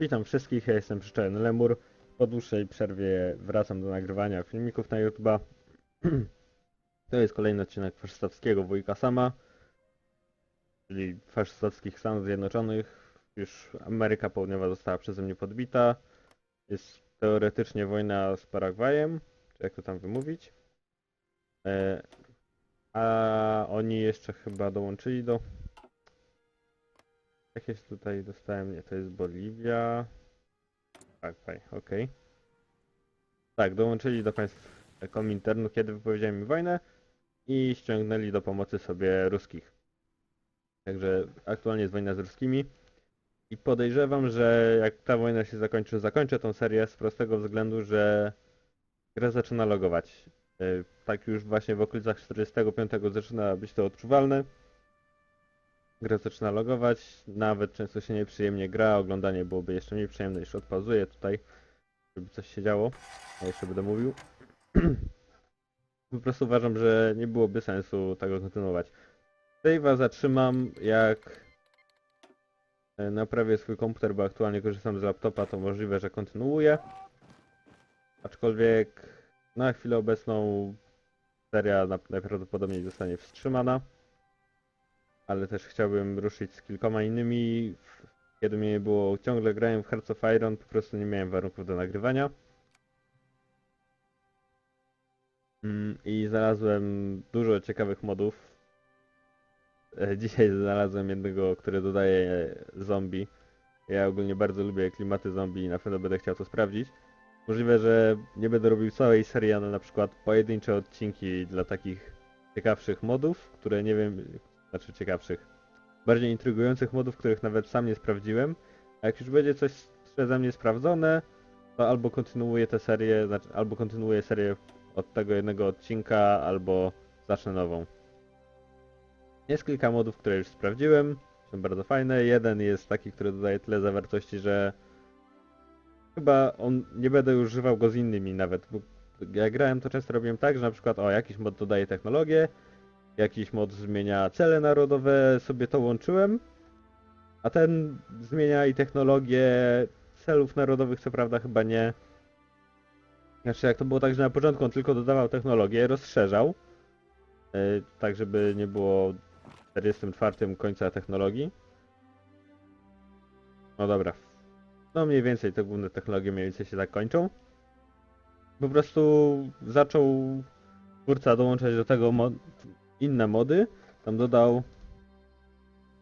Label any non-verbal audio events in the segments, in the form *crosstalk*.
Witam wszystkich, ja jestem Przyczajny Lemur. Po dłuższej przerwie wracam do nagrywania filmików na YouTube'a. *clears throat* To jest kolejny odcinek faszystowskiego wujka sama, czyli faszystowskich Stanów Zjednoczonych. Już Ameryka Południowa została przeze mnie podbita. Jest teoretycznie wojna z Paragwajem, czy jak to tam wymówić. E, a oni jeszcze chyba dołączyli do Jakieś tutaj dostałem, nie, to jest Boliwia. Tak, tak, okej. Tak, dołączyli do państw Kominternu, kiedy wypowiedziałem im wojnę i ściągnęli do pomocy sobie ruskich. Także aktualnie jest wojna z ruskimi. I podejrzewam, że jak ta wojna się zakończy, zakończę tą serię z prostego względu, że gra zaczyna logować. Yy, Tak już właśnie w okolicach 45 zaczyna być to odczuwalne. Gra zaczyna logować, nawet często się nieprzyjemnie gra, oglądanie byłoby jeszcze mniej przyjemne, już odpauzuję tutaj, żeby coś się działo. Ja jeszcze będę mówił. *clears throat* po prostu uważam, że nie byłoby sensu tego kontynuować. Save'a zatrzymam, jak e, naprawię swój komputer, bo aktualnie korzystam z laptopa, to możliwe, że kontynuuję. Aczkolwiek na chwilę obecną seria najprawdopodobniej zostanie wstrzymana ale też chciałbym ruszyć z kilkoma innymi. Kiedy mnie nie było, ciągle grałem w Hearts of Iron, po prostu nie miałem warunków do nagrywania. Mm, I znalazłem dużo ciekawych modów. E, Dzisiaj znalazłem jednego, który dodaje zombie. Ja ogólnie bardzo lubię klimaty zombie i na pewno będę chciał to sprawdzić. Możliwe, że nie będę robił całej serii, ale na przykład pojedyncze odcinki dla takich ciekawszych modów, które nie wiem, znaczy ciekawszych, bardziej intrygujących modów, których nawet sam nie sprawdziłem. A jak już będzie coś przeze mnie sprawdzone, to albo kontynuuję tę serię, znaczy albo kontynuuję serię od tego jednego odcinka, albo zacznę nową. Jest kilka modów, które już sprawdziłem, są bardzo fajne. Jeden jest taki, który dodaje tyle zawartości, że chyba on nie będę już używał go z innymi nawet, bo grałem to często robiłem tak, że na przykład o jakiś mod dodaje technologię, jakiś mod zmienia cele narodowe, sobie to łączyłem, a ten zmienia i technologię celów narodowych, co prawda chyba nie. Znaczy jak to było tak, że na początku on tylko dodawał technologię, rozszerzał, yy, tak żeby nie było w 44 końca technologii. No dobra. No mniej więcej te główne technologie mniej więcej się tak kończą. Po prostu zaczął twórca dołączać do tego mod inne mody. Tam dodał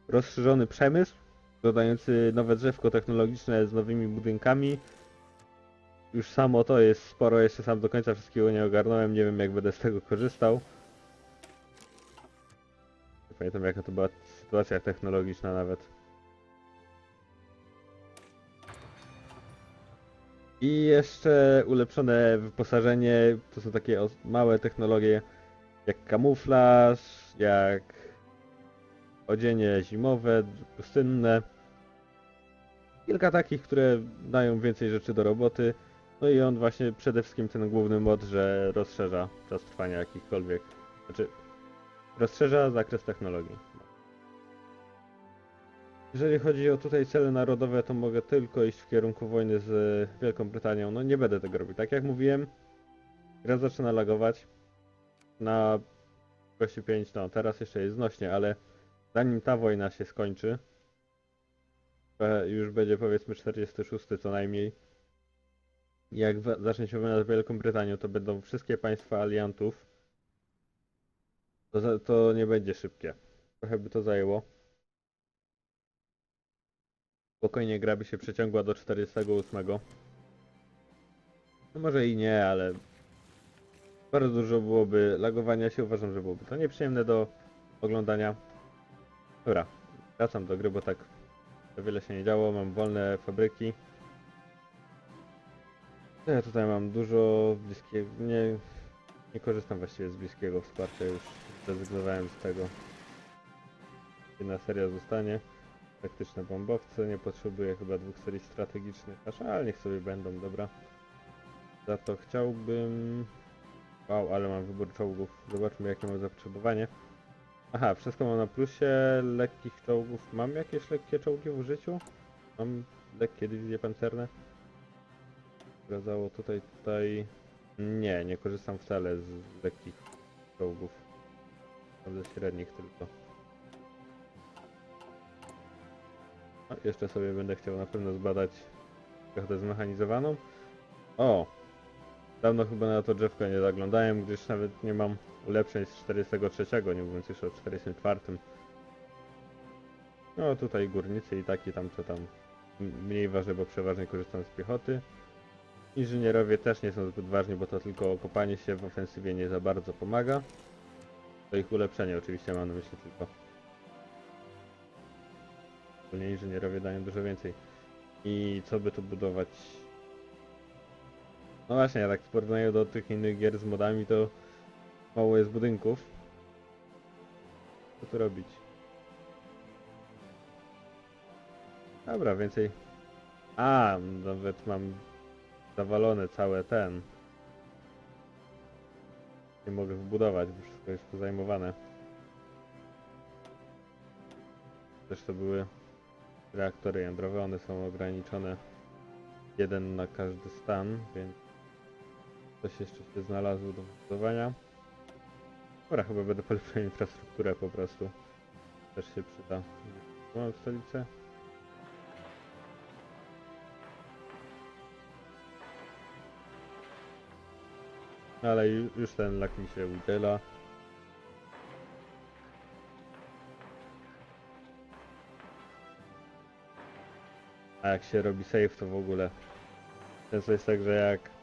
rozszerzony przemysł, dodający nowe drzewko technologiczne z nowymi budynkami. Już samo to jest sporo, jeszcze sam do końca wszystkiego nie ogarnąłem, nie wiem jak będę z tego korzystał. Nie pamiętam jaka to była sytuacja technologiczna nawet. I jeszcze ulepszone wyposażenie, to są takie małe technologie, jak kamuflaż, jak odzienie zimowe, pustynne. Kilka takich, które dają więcej rzeczy do roboty. No i on właśnie przede wszystkim ten główny mod, że rozszerza czas trwania jakichkolwiek. Znaczy, rozszerza zakres technologii. Jeżeli chodzi o tutaj cele narodowe, to mogę tylko iść w kierunku wojny z Wielką Brytanią. No nie będę tego robił. Tak jak mówiłem, gra zaczyna lagować na gości 5, no teraz jeszcze jest znośnie, ale zanim ta wojna się skończy, już będzie powiedzmy 46 co najmniej, jak zacznie się wojna z Wielką Brytanią, to będą wszystkie państwa aliantów, to, to nie będzie szybkie. Trochę by to zajęło. Spokojnie gra by się przeciągła do 48. No może i nie, ale bardzo dużo byłoby lagowania się, uważam, że byłoby to nieprzyjemne do oglądania. Dobra, wracam do gry, bo tak za wiele się nie działo, mam wolne fabryki. Ja tutaj mam dużo bliskiego, nie, nie korzystam właściwie z bliskiego wsparcia, już zrezygnowałem z tego. Jedna seria zostanie. Taktyczne bombowce, nie potrzebuję chyba dwóch serii strategicznych, aż ale niech sobie będą, dobra. Za to chciałbym... Wow, ale mam wybór czołgów. Zobaczmy jakie mam zapotrzebowanie. Aha, wszystko mam na plusie. Lekkich czołgów. Mam jakieś lekkie czołgi w użyciu? Mam lekkie dywizje pancerne. Sprawdzało tutaj, tutaj... Nie, nie korzystam wcale z lekkich czołgów. Ze średnich tylko. A, jeszcze sobie będę chciał na pewno zbadać piechotę zmechanizowaną. O! Dawno chyba na to drzewko nie zaglądałem, gdyż nawet nie mam ulepszeń z 43, nie mówiąc już o 44. No tutaj górnicy i taki tam co tam mniej ważne, bo przeważnie korzystam z piechoty. Inżynierowie też nie są zbyt ważni, bo to tylko okopanie się w ofensywie nie za bardzo pomaga. To ich ulepszenie oczywiście mam na myśli tylko. Ogólnie inżynierowie dają dużo więcej. I co by tu budować? No właśnie, tak w porównaniu do tych innych gier z modami to mało jest budynków. Co tu robić? Dobra, więcej. A, nawet mam zawalone całe ten. Nie mogę wbudować, bo wszystko jest pozajmowane. Też to były reaktory jądrowe, one są ograniczone jeden na każdy stan, więc coś jeszcze się znalazło do budowania. Dobra, chyba będę polepszał infrastrukturę po prostu. Też się przyda. Mam stolicę. Ale ju- już ten lak mi się udziela. A jak się robi save to w ogóle. Często jest tak, że jak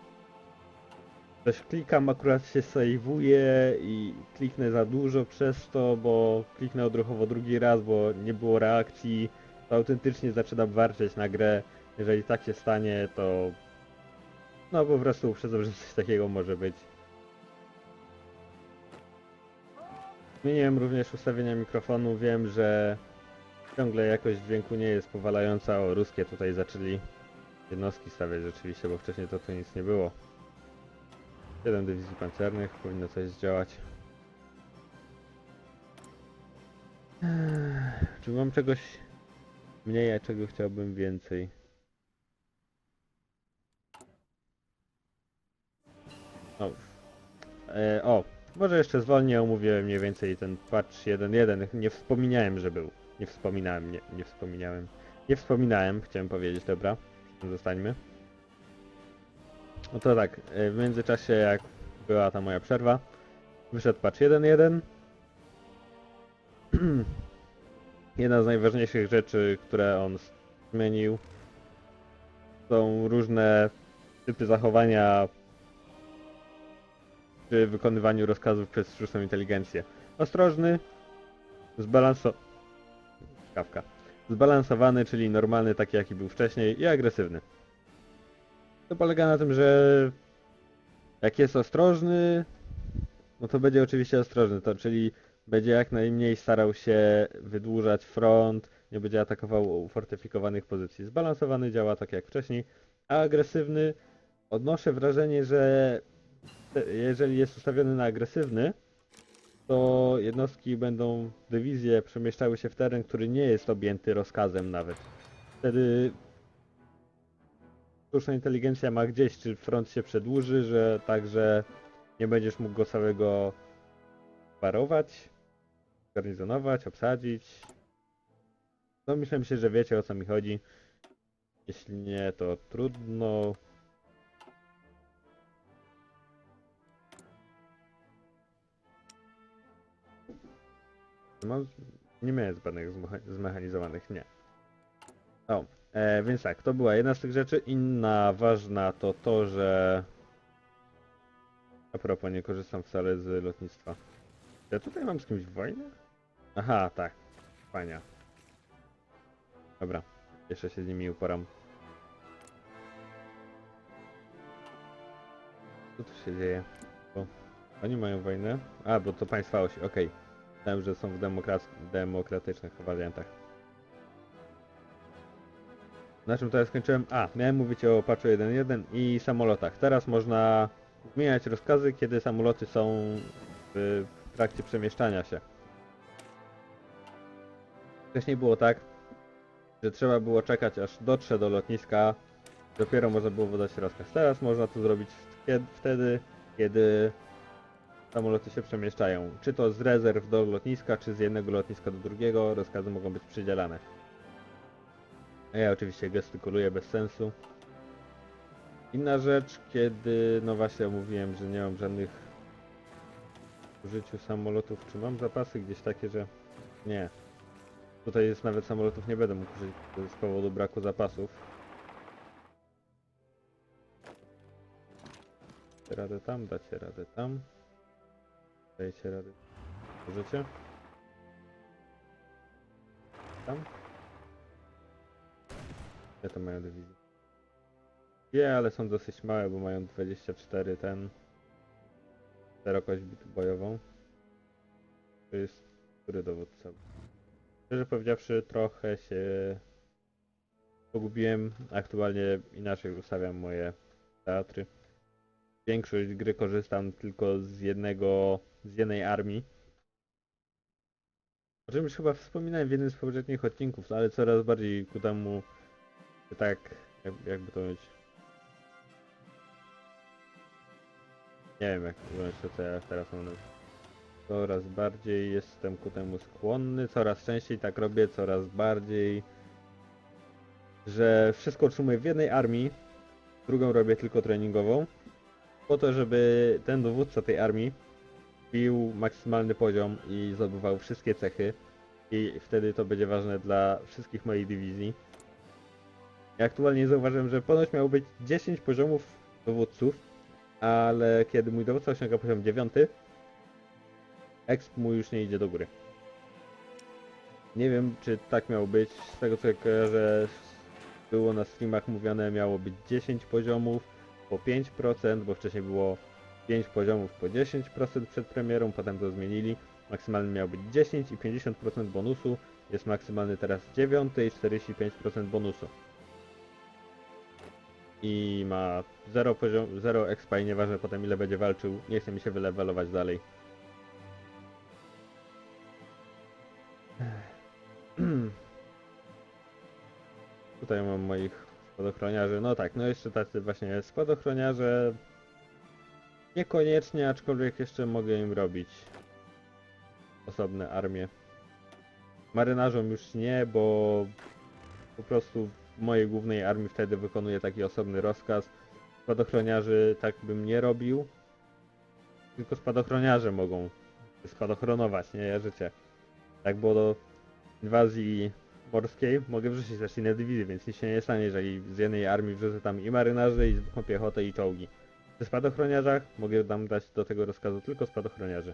coś klikam, akurat się saveuje i kliknę za dużo przez to, bo kliknę odruchowo drugi raz, bo nie było reakcji, to autentycznie zaczynam warczeć na grę. Jeżeli tak się stanie, to no po prostu uprzedzam, *laughs* że coś takiego może być. Zmieniłem również ustawienia mikrofonu, wiem, że ciągle jakość dźwięku nie jest powalająca, o ruskie tutaj zaczęli jednostki stawiać rzeczywiście, bo wcześniej to tu nic nie było. 7 dywizji pancernych, powinno coś zdziałać. Czy mam czegoś mniej, a czego chciałbym więcej? O, e, o może jeszcze zwolnię omówię mniej więcej ten patch 1.1. Nie wspominałem, że był. Nie wspominałem, nie, nie wspominałem. Nie wspominałem, chciałem powiedzieć, dobra. Zostańmy. No to tak, e, w międzyczasie jak była ta moja przerwa, wyszedł patch 1.1. *clears throat* Jedna z najważniejszych rzeczy, które on zmienił, są różne typy zachowania przy wykonywaniu rozkazów przez sztuczną inteligencję. Ostrożny, zbalanso... Kawka. Zbalansowany, czyli normalny, taki jaki był wcześniej i agresywny. To polega na tym, że jak jest ostrożny, no to będzie oczywiście ostrożny, to czyli będzie jak najmniej starał się wydłużać front, nie będzie atakował fortyfikowanych pozycji. Zbalansowany działa tak jak wcześniej, a agresywny odnoszę wrażenie, że jeżeli jest ustawiony na agresywny, to jednostki będą, dywizje przemieszczały się w teren, który nie jest objęty rozkazem nawet. Wtedy sztuczna inteligencja ma gdzieś, czy front się przedłuży, że także nie będziesz mógł go całego parować, garnizonować, obsadzić. No myślę się, że wiecie o co mi chodzi. Jeśli nie, to trudno. Mam, nie miałem zbadanych zmecha- zmechanizowanych, nie. O, e, więc tak, to była jedna z tych rzeczy. Inna ważna to to, że... A propos, nie korzystam wcale z lotnictwa. Ja tutaj mam z kimś wojnę? Aha, tak. Fajnie. Dobra, jeszcze się z nimi uporam. Co tu się dzieje? Bo oni mają wojnę? A, bo to państwa osi, okej. Myślałem, że są w demokrac- demokratycznych wariantach. Na czym teraz skończyłem? A, miałem mówić o patchu 1.1 i samolotach. Teraz można zmieniać rozkazy, kiedy samoloty są w trakcie przemieszczania się. Wcześniej było tak, że trzeba było czekać aż dotrze do lotniska, dopiero można było wydać rozkaz. Teraz można to zrobić wtedy, kiedy samoloty się przemieszczają. Czy to z rezerw do lotniska, czy z jednego lotniska do drugiego, rozkazy mogą być przydzielane. A ja oczywiście gestykuluję bez sensu. Inna rzecz, kiedy, no właśnie mówiłem, że nie mam żadnych w użyciu samolotów. Czy mam zapasy gdzieś takie, że nie. Tutaj jest nawet samolotów nie będę mógł użyć z powodu braku zapasów. Radę tam, dacie radę tam. Dajcie radę. Możecie? Tam? Gdzie to mają dywizję? Wie, ale są dosyć małe, bo mają 24 ten szerokość bojową. To jest który dowódca? Szczerze powiedziawszy, trochę się pogubiłem. Aktualnie inaczej ustawiam moje teatry. Większość gry korzystam tylko z jednego, z jednej armii. O czym już chyba wspominałem w jednym z poprzednich odcinków, ale coraz bardziej ku temu, tak, jak, jakby to mieć. Nie wiem jak ująć to, co ja teraz mam. Coraz bardziej jestem ku temu skłonny, coraz częściej tak robię, coraz bardziej, że wszystko otrzymuję w jednej armii, drugą robię tylko treningową, po to, żeby ten dowódca tej armii bił maksymalny poziom i zdobywał wszystkie cechy i wtedy to będzie ważne dla wszystkich moich dywizji. Ja aktualnie zauważyłem, że ponoć miało być 10 poziomów dowódców, ale kiedy mój dowódca osiąga poziom 9, exp mu już nie idzie do góry. Nie wiem, czy tak miało być. Z tego co ja kojarzę, było na streamach mówione, miało być 10 poziomów po 5%, bo wcześniej było 5 poziomów po 10% przed premierą, potem to zmienili. Maksymalny miał być 10 i 50% bonusu. Jest maksymalny teraz 9 i 45% bonusu. I ma 0 poziom, 0 expa i nieważne potem ile będzie walczył, nie chce mi się wylewelować dalej. *clears throat* Tutaj mam moich spadochroniarzy. No tak, no jeszcze tacy właśnie spadochroniarze. Niekoniecznie, aczkolwiek jeszcze mogę im robić osobne armie. Marynarzom już nie, bo po prostu mojej głównej armii wtedy wykonuję taki osobny rozkaz. Spadochroniarzy tak bym nie robił. Tylko spadochroniarze mogą spadochronować, nie życie. Tak było do inwazji morskiej, mogę wrzucić też inne dywizje, więc nic się nie stanie, jeżeli z jednej armii wrzucę tam i marynarzy, i zwykłą piechotę, i czołgi. Przy spadochroniarzach mogę tam dać do tego rozkazu tylko spadochroniarzy.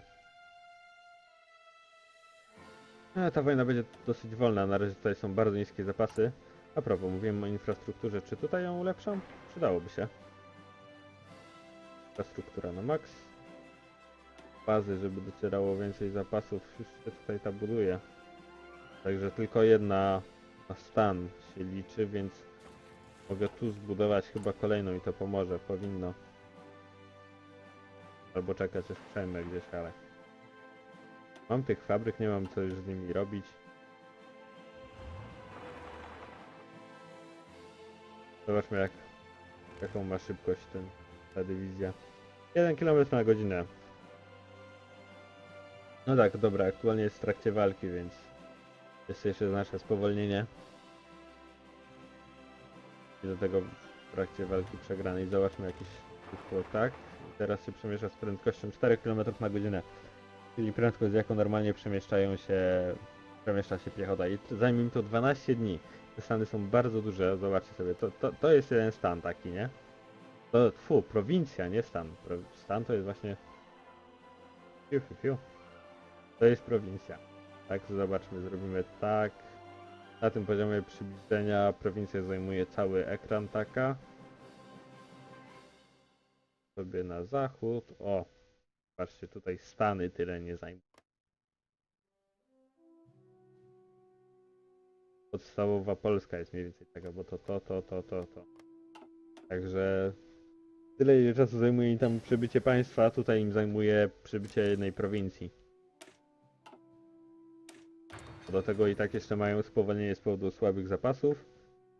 A ta wojna będzie dosyć wolna, na razie tutaj są bardzo niskie zapasy. A propos, mówiłem o infrastrukturze, czy tutaj ją ulepszam? Przydałoby się. Infrastruktura na max. Bazy, żeby docierało więcej zapasów, już się tutaj ta buduje. Także tylko jedna na stan się liczy, więc mogę tu zbudować chyba kolejną i to pomoże, powinno. Albo czekać aż przejmę gdzieś, ale... Mam tych fabryk, nie mam co już z nimi robić. Zobaczmy jak, jaką ma szybkość ten, ta dywizja. 1 km na godzinę. No tak, dobra, aktualnie jest w trakcie walki, więc jest jeszcze nasze spowolnienie. I do tego w trakcie walki przegranej zobaczmy jakiś szybko, tak. Teraz się przemiesza z prędkością 4 km na godzinę. Czyli prędkość z jaką normalnie przemieszczają się, przemieszcza się piechota. I zajmie mi to 12 dni. Stany są bardzo duże, zobaczcie sobie, to, to, to jest jeden stan taki, nie? To, fu, prowincja, nie stan. Pro, stan to jest właśnie... Fiu, fiu, fiu. To jest prowincja. Tak, zobaczmy, zrobimy tak. Na tym poziomie przybliżenia prowincja zajmuje cały ekran taka. Sobie na zachód. O, patrzcie, tutaj Stany tyle nie zajmują. Podstawowa Polska jest mniej więcej taka, bo to, to, to, to, to, to. Także tyle ile czasu zajmuje im tam przybycie państwa, tutaj im zajmuje przybycie jednej prowincji. Do tego i tak jeszcze mają spowolnienie z powodu słabych zapasów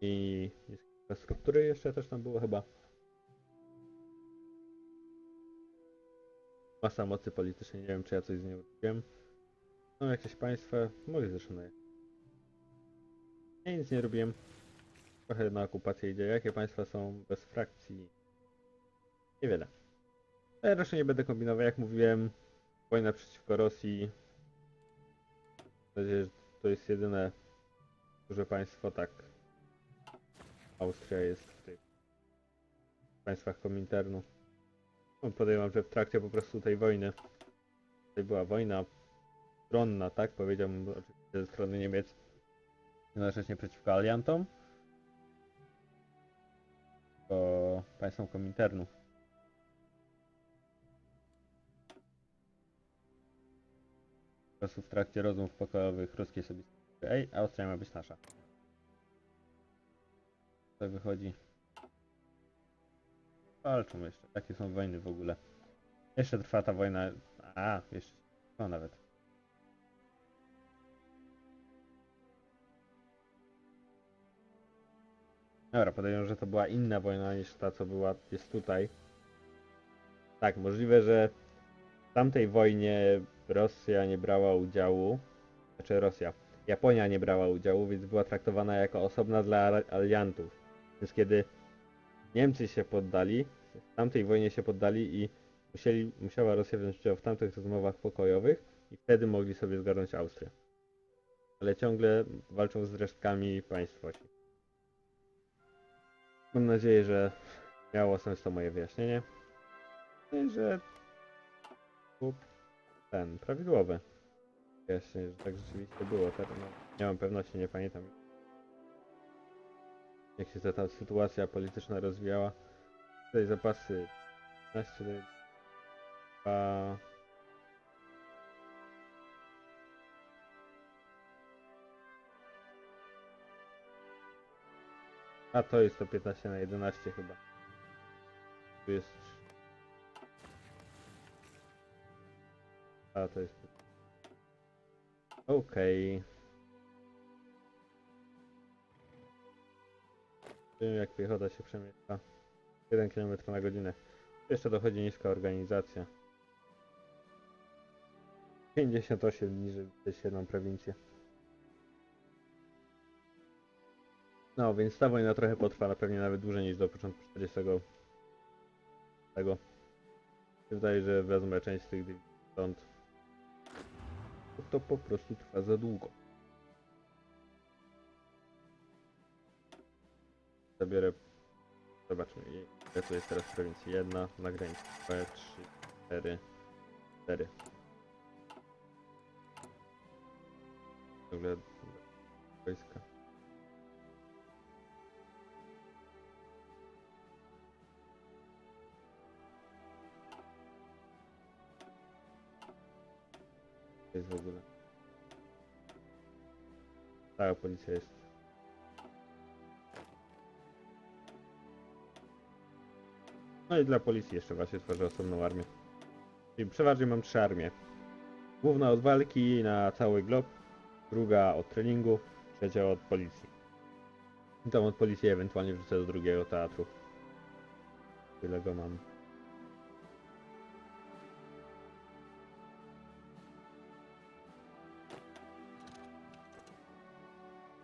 i infrastruktury jeszcze też tam było chyba. Masa mocy politycznej, nie wiem czy ja coś z nią robiłem. Są jakieś państwa, mogę zresztą na Ja nic nie robiłem. Trochę na okupację idzie. Jakie państwa są bez frakcji? Niewiele. Ja raczej nie będę kombinował, jak mówiłem, wojna przeciwko Rosji. Mam nadzieję, że to jest jedyne duże państwo, tak. Austria jest w tych państwach Kominternu. No, że w trakcie po prostu tej wojny, tutaj była wojna stronna, tak? Powiedziałbym oczywiście ze strony Niemiec, jednocześnie przeciwko aliantom, to państwom Kominternu. Po prostu w trakcie rozmów pokojowych ruskie sobie ej, Austria ma być nasza. Tak wychodzi. Walczą jeszcze. Takie są wojny w ogóle. Jeszcze trwa ta wojna. A, jeszcze. No nawet. Dobra, podejrzewam, że to była inna wojna niż ta, co była, jest tutaj. Tak, możliwe, że w tamtej wojnie Rosja nie brała udziału. Znaczy Rosja. Japonia nie brała udziału, więc była traktowana jako osobna dla al- aliantów. Więc kiedy Niemcy się poddali, w tamtej wojnie się poddali i musieli, musiała Rosja wziąć udział w tamtych rozmowach pokojowych i wtedy mogli sobie zgarnąć Austrię. Ale ciągle walczą z resztkami państw. Mam nadzieję, że miało sens to moje wyjaśnienie. No i że ten, prawidłowe wyjaśnienie, że tak rzeczywiście było. Teraz no, nie mam pewności, nie pamiętam jak się ta, sytuacja polityczna rozwijała. Tutaj zapasy 15 do 2 A to jest to 15 na 11 chyba. Tu jest. A to jest. Okej. Wiem jak piechota się przemieszcza. 1 km na godzinę. Jeszcze dochodzi niska organizacja. 58 dni, żeby przejść jedną prowincję. No, więc ta wojna trochę potrwa, na pewnie nawet dłużej niż do początku 40. Tego. Wydaje, że wezmę część z tych dywizji stąd. Bo To po prostu trwa za długo. Zabiorę. Zobaczmy. Ile tu jest teraz prowincji? Jedna na granicy. Dwa, trzy, cztery, cztery. W ogóle wojska. Jest w ogóle. Cała policja jest. No i dla policji jeszcze właśnie tworzę osobną armię. Czyli przeważnie mam trzy armie. Główna od walki na cały glob, druga od treningu, trzecia od policji. I tą od policji ewentualnie wrzucę do drugiego teatru. Tyle go mam.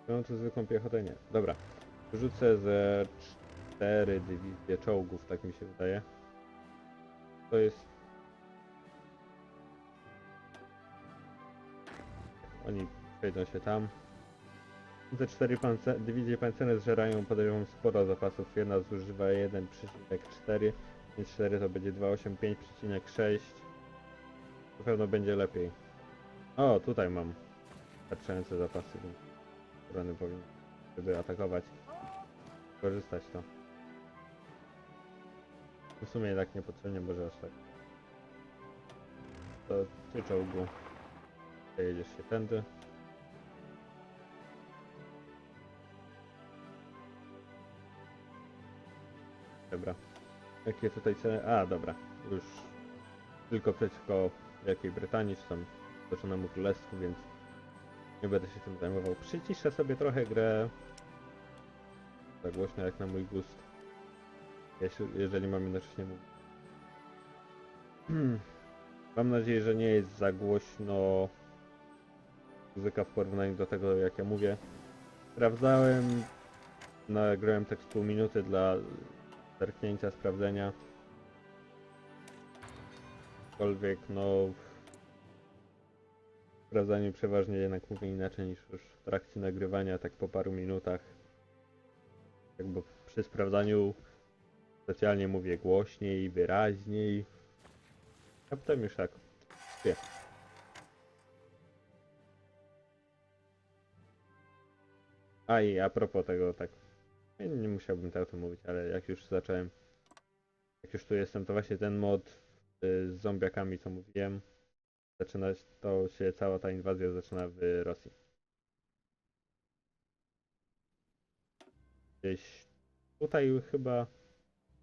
Mam tu zwykłą piechotę? Nie. Dobra. Wrzucę ze cztery dywizje czołgów, tak mi się wydaje. To jest... Oni przejdą się tam. Te cztery pance dywizje pancerne zżerają, podejrzewam, sporo zapasów. Jedna zużywa 1,4, więc 4 to będzie 285,6. Na pewno będzie lepiej. O, tutaj mam wystarczające zapasy, strony powinny, żeby atakować, korzystać to. W sumie jednak niepotrzebnie, może aż tak. To ty czołgu, jedziesz się tędy. Dobra. Jakie tutaj cele? A, dobra. Już tylko przeciwko Wielkiej Brytanii, czy tam Zjednoczonemu Królestwu, więc Nie będę się tym zajmował. Przyciszę sobie trochę grę. Za głośno jak na mój gust. Jeśli, jeżeli mam jednocześnie mówić. Hmm. Mam nadzieję, że nie jest za głośno muzyka w porównaniu do tego jak ja mówię. Sprawdzałem, nagrałem tekst pół minuty dla zerknięcia, sprawdzenia. Aczkolwiek no sprawdzaniu przeważnie jednak mówię inaczej niż już w trakcie nagrywania, tak po paru minutach. Jakby przy sprawdzaniu specjalnie mówię głośniej, wyraźniej. A potem już tak. Wie. A i a propos tego, tak. Nie, musiałbym tak o tym mówić, ale jak już zacząłem. Jak już tu jestem, to właśnie ten mod y, z zombiakami, co mówiłem. Zaczyna to się cała ta inwazja zaczyna w Rosji. Gdzieś tutaj chyba.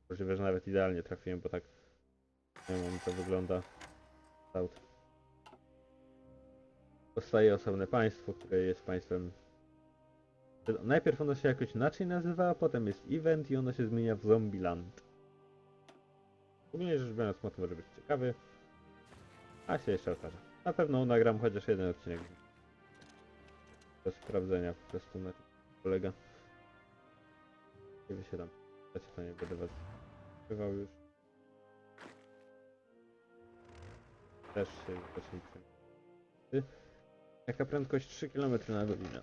Możliwe, że nawet idealnie trafiłem, bo tak. Nie wiem, to wygląda. Kształt. Powstaje osobne państwo, które jest państwem. Najpierw ono się jakoś inaczej nazywa, a potem jest event i ono się zmienia w Zombieland. Ogólnie rzecz biorąc, mod może być ciekawy. A się jeszcze okaże. Na pewno nagram chociaż jeden odcinek. Do sprawdzenia po prostu na czym polega. Kiedy się to nie będę was bywał już. Też się przejmuję. Jaka prędkość 3 km na godzinę.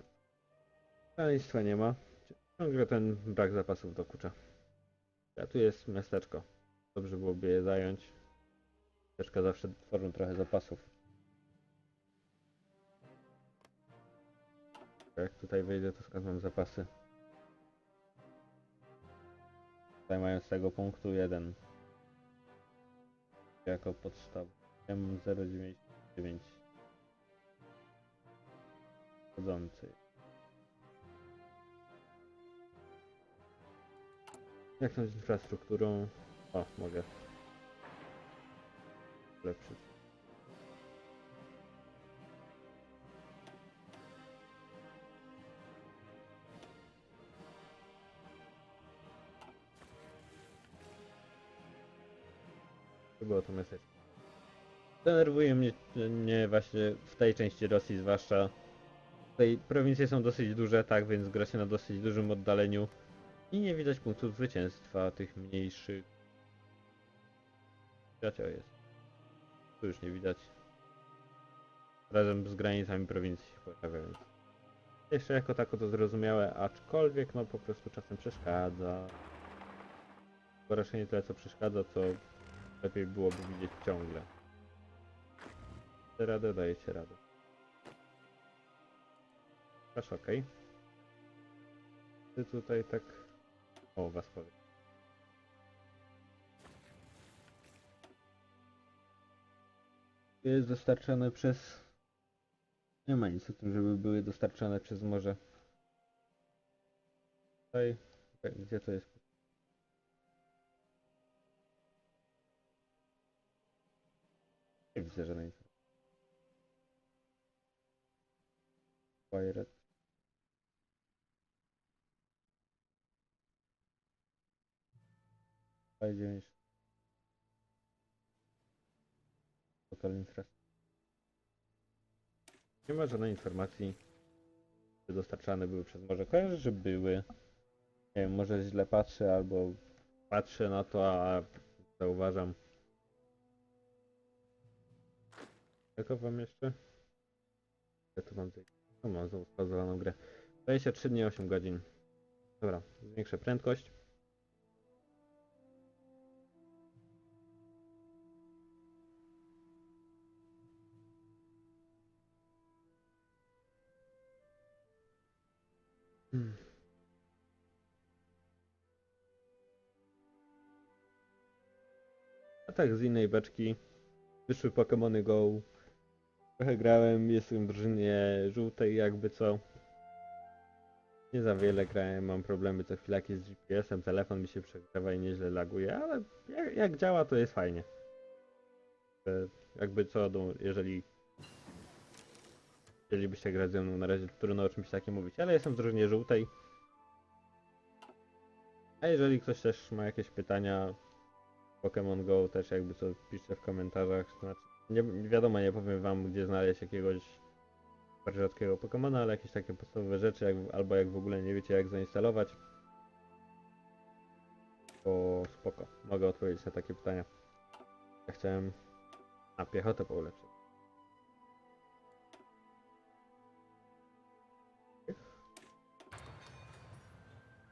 Szaleństwa nie ma. Ciągle ten brak zapasów dokucza. A tu jest miasteczko. Dobrze byłoby je zająć. Miasteczka zawsze tworzą trochę zapasów. Jak tutaj wejdę, to skąd mam zapasy? Tutaj mają z tego punktu 1. Jako podstawę. M099. Chodzący. Jak to z infrastrukturą? O, mogę. Lepszyć. To było to meseczko. Denerwuje mnie, mnie właśnie w tej części Rosji zwłaszcza. Tutaj prowincje są dosyć duże, tak, więc gra się na dosyć dużym oddaleniu. I nie widać punktów zwycięstwa tych mniejszych. Przyjaciół jest. Tu już nie widać. Razem z granicami prowincji się pojawia, więc. Jeszcze jako tako to zrozumiałe, aczkolwiek no po prostu czasem przeszkadza. Bo raczej nie tyle co przeszkadza, co lepiej byłoby widzieć ciągle. Radę, dajecie radę. Aż okej. Ty tutaj tak... O, was powiem. Jest dostarczane przez... Nie ma nic o tym, żeby były dostarczane przez morze. Tutaj... Gdzie to jest? Nie widzę żadnej informacji. Pirate. Tutaj 9. Total infrastruktura. Nie ma żadnej informacji, czy dostarczane były przez morze. Kojarzę, że były. Nie wiem, może źle patrzę, albo patrzę na to, a zauważam. Czego wam jeszcze? Ja tu mam, no, mam znowu sprawdzoną grę. 23 dni, 8 godzin. Dobra, zwiększę prędkość. Tak z innej beczki wyszły Pokémony Go. Trochę grałem, jestem w drużynie żółtej jakby co. Nie za wiele grałem, mam problemy co chwilę jakieś z GPS-em, telefon mi się przegrzewa i nieźle laguje, ale jak, jak działa to jest fajnie. E, Jakby co, no, jeżeli chcielibyście grać ze mną, na razie trudno o czymś takim mówić, ale jestem w drużynie żółtej. A jeżeli ktoś też ma jakieś pytania Pokémon Go, też jakby co piszcie w komentarzach, znaczy, nie, wiadomo, nie powiem wam gdzie znaleźć jakiegoś bardziej rzadkiego Pokemona, ale jakieś takie podstawowe rzeczy, jak, albo jak w ogóle nie wiecie jak zainstalować, to spoko, mogę odpowiedzieć na takie pytania. Ja chciałem na piechotę poulepszyć.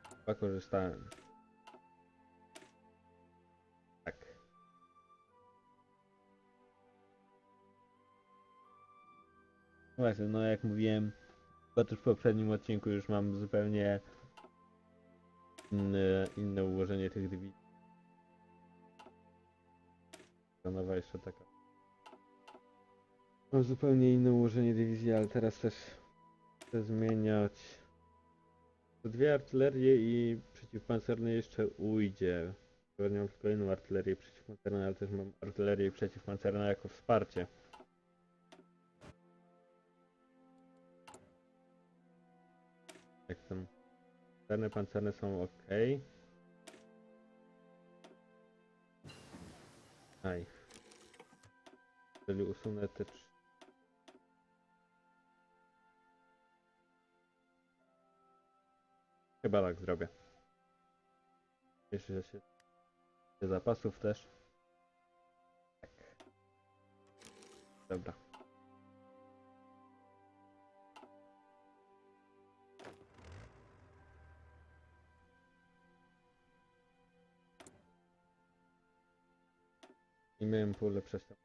Chyba korzystałem. Właśnie, no jak mówiłem, chyba też w poprzednim odcinku już mam zupełnie inne, inne ułożenie tych dywizji. Nowa jeszcze taka. Mam zupełnie inne ułożenie dywizji, ale teraz też chcę zmieniać. Dwie artylerie i przeciwpancerne jeszcze ujdzie. Pewnie mam tylko jedną artylerię przeciwpancerną, ale też mam artylerię przeciwpancerną jako wsparcie. Jak tam? Pancerne, pancerne są ok. Aj. Jeżeli usunę te trzy. Chyba tak zrobię. Jeszcze się zapasów też. Tak. Dobra. I miałem polepszać to.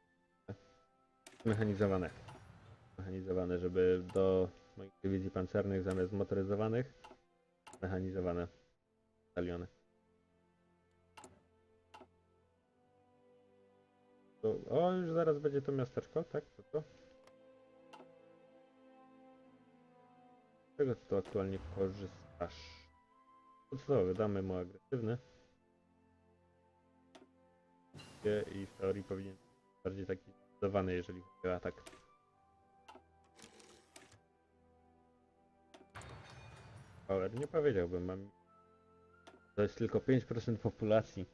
Mechanizowane. Mechanizowane, żeby do moich dywizji pancernych zamiast motoryzowanych mechanizowane staliony. To, o, już zaraz będzie to miasteczko, tak? To to? Z czego to aktualnie korzystasz? Podstawowy, damy mu agresywny. I w teorii powinien być bardziej taki zdecydowany, jeżeli chodzi o atak. Power, nie powiedziałbym, mam... To jest tylko 5% populacji.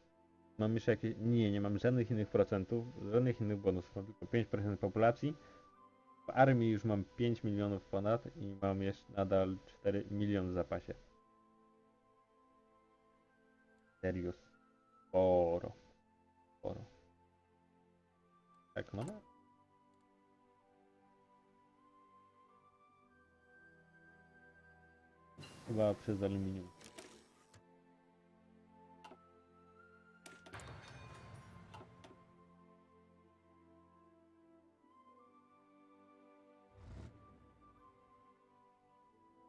Mam jeszcze jakieś... Nie, nie mam żadnych innych procentów, żadnych innych bonusów, mam tylko 5% populacji. W armii już mam 5 milionów ponad i mam jeszcze nadal 4 miliony w zapasie. Serius. Sporo. Sporo. Tak, no no. Chyba przez aluminium.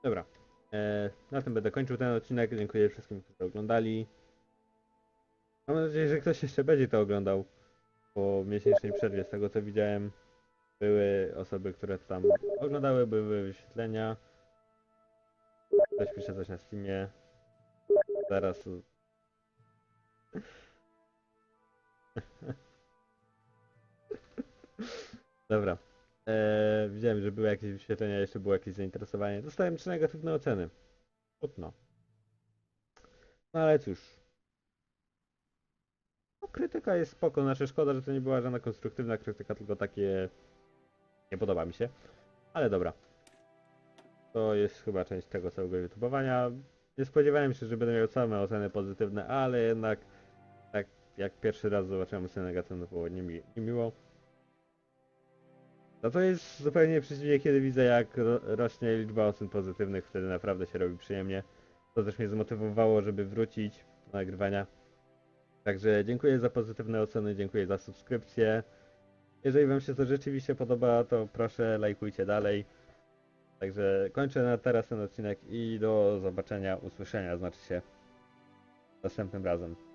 Dobra. E, na tym będę kończył ten odcinek. Dziękuję wszystkim, którzy oglądali. Mam nadzieję, że ktoś jeszcze będzie to oglądał po miesięcznej przerwie. Z tego co widziałem, były osoby, które tam oglądały, były wyświetlenia. Ktoś pisze coś na Steamie. Zaraz. *laughs* Dobra. Eee, widziałem, że były jakieś wyświetlenia, jeszcze było jakieś zainteresowanie. Dostałem trzy negatywne oceny. Smutno. No ale cóż. Krytyka jest spoko, znaczy szkoda, że to nie była żadna konstruktywna krytyka, tylko takie... Nie podoba mi się. Ale dobra. To jest chyba część tego całego YouTubeowania. Nie spodziewałem się, że będę miał same oceny pozytywne, ale jednak tak jak pierwszy raz zobaczyłem ocenę negatywną, było niemi- niemiło. No to jest zupełnie przeciwnie, kiedy widzę jak ro rośnie liczba ocen pozytywnych, wtedy naprawdę się robi przyjemnie. To też mnie zmotywowało, żeby wrócić do nagrywania. Także dziękuję za pozytywne oceny, dziękuję za subskrypcję. Jeżeli Wam się to rzeczywiście podoba, to proszę lajkujcie dalej. Także kończę na teraz ten odcinek i do zobaczenia, usłyszenia, znaczy się następnym razem.